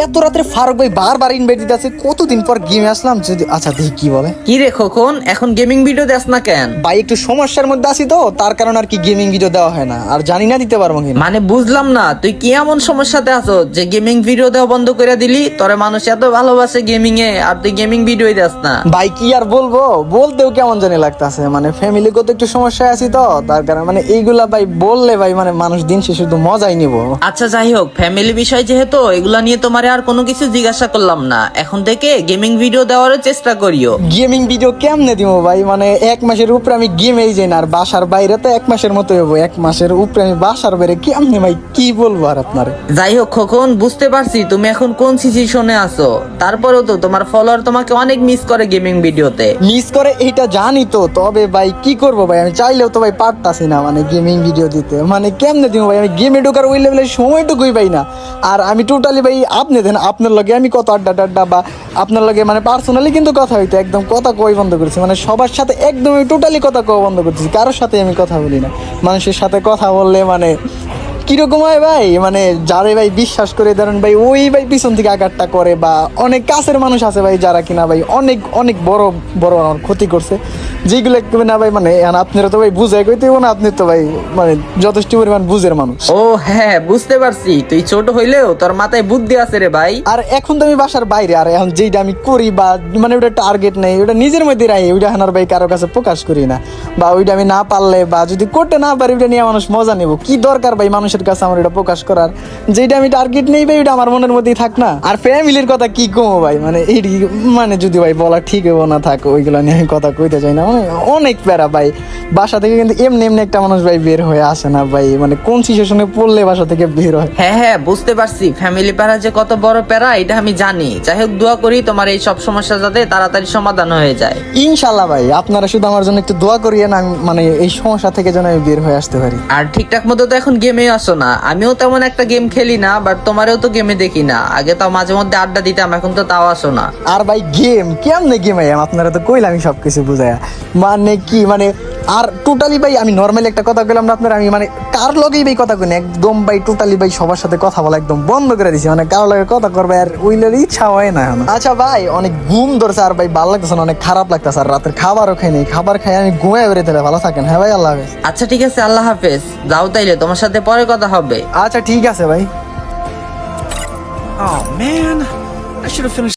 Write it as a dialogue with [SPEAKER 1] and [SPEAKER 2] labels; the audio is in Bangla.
[SPEAKER 1] এত রাত্রে ফারুক ভাই বারবার ইনভাইট দিতে আছে কতদিন পর গেমে আসলাম যদি আচ্ছা দেখি কি বলে।
[SPEAKER 2] কি রে খোকন এখন গেমিং ভিডিও দেস না কেন?
[SPEAKER 1] ভাই একটু সমস্যার মধ্যে আছি তো তার কারণে আর কি গেমিং ভিডিও দেওয়া হয় না। আর জানি না দিতে পারব কিনা।
[SPEAKER 2] মানে বুঝলাম না তুই কি এমন সমস্যাতে আছো যে গেমিং ভিডিও দেওয়া বন্ধ করে দিলি? তোরে মানুষ এত ভালোবাসে গেমিং এ আর তুই গেমিং ভিডিও দেস না।
[SPEAKER 1] ভাই কি আর বলব? বলতেও কেমন জানি লাগতাছে। মানে ফ্যামিলিগত একটু সমস্যায় আছি তো তার কারণে মানে এইগুলা ভাই বললে ভাই মানে মানুষ দিন শেষে শুধু মজাই নিব।
[SPEAKER 2] আচ্ছা যাই হোক ফ্যামিলি বিষয় যেহেতু এগুলা নিয়ে তোমারে আর কোনো কিছু জিজ্ঞাসা করলাম না। এখন থেকে গেমিং ভিডিও দেওয়ারও চেষ্টা করিও।
[SPEAKER 1] গেমিং ভিডিও কেমনে দিব ভাই? মানে এক মাসের উপরে আমি গেমেই যাই না আর বাসার বাইরে তো এক মাসের মতো হব। এক মাসের উপরে আমি বাসার বাইরে কেমনে ভাই কি বলব আর আপনার?
[SPEAKER 2] যাই হোক খোকন বুঝতে পারছি তুমি এখন কোন সিচুয়েশনে আছো। তারপরেও তো তোমার ফলোয়ার তোমাকে অনেক মিস করে গেমিং ভিডিওতে
[SPEAKER 1] মিস করে এটা জানি তো তবে ভাই কি করব ভাই? আমি চাইলেও তো ভাই পারতাছি না মানে গেমিং ভিডিও দিতে। মানে কেমনে দিব ভাই? আমি গেমে ঢোকার ওই লেভেলের সময়টুকুই পাই না। আর আমি টোটালি ভাই আপনি দেন, আপনার লগে আমি কত আড্ডা টাড্ডা বা আপনার লগে মানে পার্সোনালি কিন্তু কথা হইতো, একদম কথা কই বন্ধ করেছি। মানে সবার সাথে একদমই টোটালি কথা কওয়া বন্ধ করতেছি কারোর সাথে আমি কথা বলি না। মানুষের সাথে কথা বললে মানে কীরকম হয় ভাই? মানে যারে ভাই বিশ্বাস করে ধরেন ভাই ওই ভাই পিছন থেকে আঘাতটা করে বা অনেক কাছের মানুষ আছে ভাই যারা কিনা ভাই অনেক অনেক বড় বড় আমার ক্ষতি করছে। যেগুলো না ভাই মানে আপনারা তো ভাই বুঝাই কইতে না আপনি তো ভাই মানে যথেষ্ট পরিমাণ বুঝের মানুষ।
[SPEAKER 2] ও হ্যাঁ বুঝতে পারছি। তুই ছোট হইলেও তোর মাথায় বুদ্ধি আছে রে ভাই।
[SPEAKER 1] আর এখন তো আমি বাসার বাইরে আর এখন যেটা আমি করি বা মানে ওটা টার্গেট নেই ওটা নিজের মধ্যে রাখি ওইটা আর ভাই কারও কাছে প্রকাশ করি না। বা ওইটা আমি না পারলে বা যদি করতে না পারি ওইটা নিয়ে মানুষ মজা নেব। কি দরকার ভাই মানুষের কাছে আমার এটা প্রকাশ করার। যেটা আমি টার্গেট নেই ভাই ওইটা আমার মনের মধ্যেই থাক না। আর ফ্যামিলির কথা কি কমো ভাই? মানে এই মানে যদি ভাই বলা ঠিক হব না থাক ওইগুলো নিয়ে আমি কথা কইতে চাই না। মানে অনেক প্যারা ভাই। বাসা থেকে কিন্তু এমনি এমনি একটা মানুষ ভাই বের হয়ে আসে না ভাই। মানে কোন সিচুয়েশনে পড়লে বাসা থেকে বের হয়?
[SPEAKER 2] হ্যাঁ হ্যাঁ বুঝতে পারছি। ফ্যামিলি প্যারা যে কত বড় প্যারা এটা আমি জানি। যাই হোক দোয়া করি তোমার এই সব সমস্যা যাতে তাড়াতাড়ি সমাধান হয়ে যায়।
[SPEAKER 1] ইনশাল্লাহ ভাই আপনারা শুধু আমার জন্য একটু দোয়া করিয়েন না মানে এই সমস্যা থেকে যেন আমি বের হয়ে আসতে পারি।
[SPEAKER 2] আর ঠিকঠাক মতো তো এখন গেমে আসো না। আমিও তেমন একটা গেম খেলি না বাট তোমারও তো গেমে দেখি না। আগে তো মাঝে মধ্যে আড্ডা দিতাম, এখন তো তাও আসো না।
[SPEAKER 1] আর ভাই গেম কেমনে গেম আপনারা তো কইলাম সবকিছু বুঝাইয়া মানে কি? মানে আর টোটালি ভাই আমি নর্মালি একটা কথা কইলাম না আপনার আমি মানে কার লগেই ভাই কথা কই না একদম ভাই টোটালি ভাই সবার সাথে কথা বলা একদম বন্ধ করে দিছি মানে কার লগে কথা করবে আর ওইলের ইচ্ছা হয় না এখন। আচ্ছা ভাই অনেক ঘুম ধরছে আর ভাই ভালো লাগতেছে না অনেক খারাপ লাগতেছে আর রাতের খাবারও খাই নাই খাবার খাই আমি ঘুমাই বেরোতে ভালো থাকেন হ্যাঁ ভাই আল্লাহ হাফেজ।
[SPEAKER 2] আচ্ছা ঠিক আছে আল্লাহ হাফেজ যাও তাইলে তোমার সাথে পরে কথা হবে।
[SPEAKER 1] আচ্ছা ঠিক আছে ভাই।
[SPEAKER 3] Oh man, I should have finished.